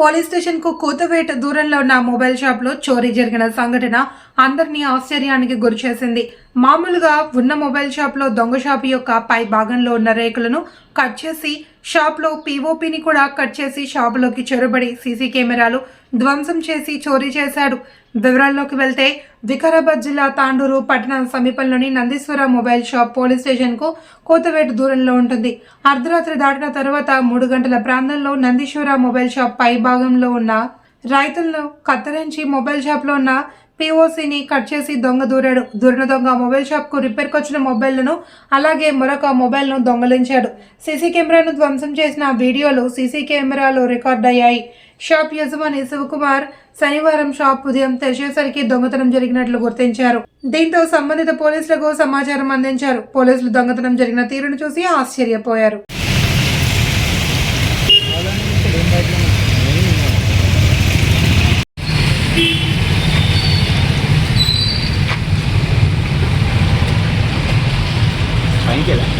Police స్టేషన్కు కూతవేట దూరంలో ఉన్న మొబైల్ షాప్లో చోరీ జరిగిన సంఘటన అందరినీ ఆశ్చర్యానికి గురిచేసింది మామూలుగా ఉన్న మొబైల్ షాప్లో దొంగ షాప్ యొక్క పై భాగంలో ఉన్న రేకులను కట్ చేసి షాప్లో పీఓపీని కూడా కట్ చేసి షాపులోకి చొరబడి సీసీ కెమెరాలు ధ్వంసం చేసి చోరీ చేశాడు. వివరాల్లోకి వెళ్తే వికారాబాద్ జిల్లా తాండూరు పట్టణం సమీపంలోని నందీశ్వర మొబైల్ షాప్ పోలీస్ స్టేషన్కు కోతవేటు దూరంలో ఉంటుంది. అర్ధరాత్రి దాటిన తర్వాత మూడు గంటల ప్రాంతంలో నందీశ్వర మొబైల్ షాప్ పై భాగంలో ఉన్న రైతులను కత్తిరించి మొబైల్ షాప్లో ఉన్న పిఓసిని కట్ చేసి దొంగ దూరాడు దూరిన దొంగ మొబైల్ షాప్కు రిపేర్కి వచ్చిన మొబైల్ను అలాగే మరొక మొబైల్ను దొంగలించాడు. సీసీ కెమెరాను ధ్వంసం చేసిన వీడియోలు సీసీ కెమెరాలో రికార్డ్ అయ్యాయి. షాప్ యజమాని శివకుమార్ శనివారం షాప్ ఉదయం తెరిచేసరికి దొంగతనం జరిగినట్లు గుర్తించారు. దీంతో సంబంధిత పోలీసులకు సమాచారం అందించారు. పోలీసులు దొంగతనం జరిగిన తీరును చూసి ఆశ్చర్యపోయారు. केला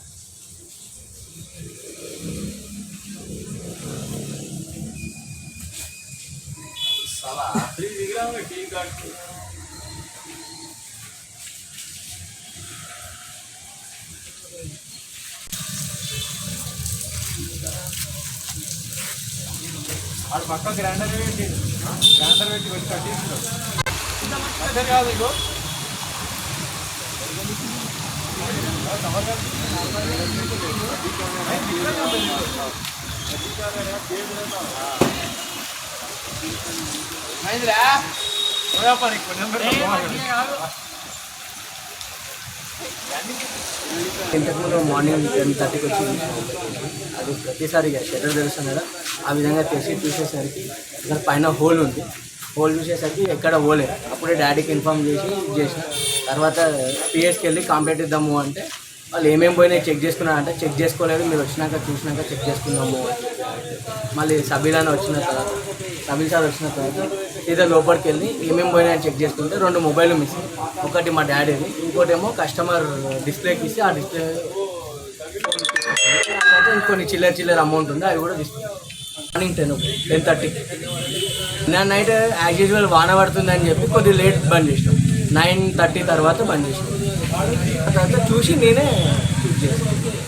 వాడు పక్క గ్రైండర్ పెట్టి గ్రైండర్ పెట్టి పెట్టి కట్టిస్తున్నాడు అదే కాదు ఇగో మైందిరా పని ఇంతకుముందు మార్నింగ్ టెన్ థర్టీకి వచ్చి అది ప్రతిసారి షటర్ తెలుస్తుంది కదా. ఆ విధంగా తెచ్చి చూసేసరికి ఇక్కడ పైన హోల్ ఉంది. హోల్ చూసేసరికి ఎక్కడ పోలేదు అప్పుడే డాడీకి ఇన్ఫామ్ చేసి చేసిన. తర్వాత పిఎస్కి వెళ్ళి కంప్లైంట్ ఇద్దాము అంటే వాళ్ళు ఏమేమి పోయినాయి చెక్ చేసుకున్నారంటే చెక్ చేసుకోలేదు. మీరు వచ్చినాక చూసినాక చెక్ చేసుకుందాము అంటే మళ్ళీ మళ్ళీ అని వచ్చిన తర్వాత సబీల్ సార్ వచ్చిన తర్వాత ఇదే లోపలికి వెళ్ళి ఏమేమి పోయినాయని చెక్ చేసుకుంటే రెండు మొబైల్ మిస్ ఒకటి మా డాడీది ఇంకోటి ఏమో కస్టమర్ డిస్ప్లేకి ఇస్తే ఆ డిస్ప్లే ఇంకొన్ని చిల్లర చిల్లర అమౌంట్ ఉంది అవి కూడా తీసుకుంటాం. మార్నింగ్ టెన్ టెన్ థర్టీ నేను నైట్ యాజ్ యూజువల్ వాన పడుతుందని చెప్పి కొద్దిగా లేట్ బంద్ చేసినాం. నైన్ థర్టీ తర్వాత బంద్ చేసినాం. ఆ తర్వాత చూసి నేనే చూస్ చేసాను.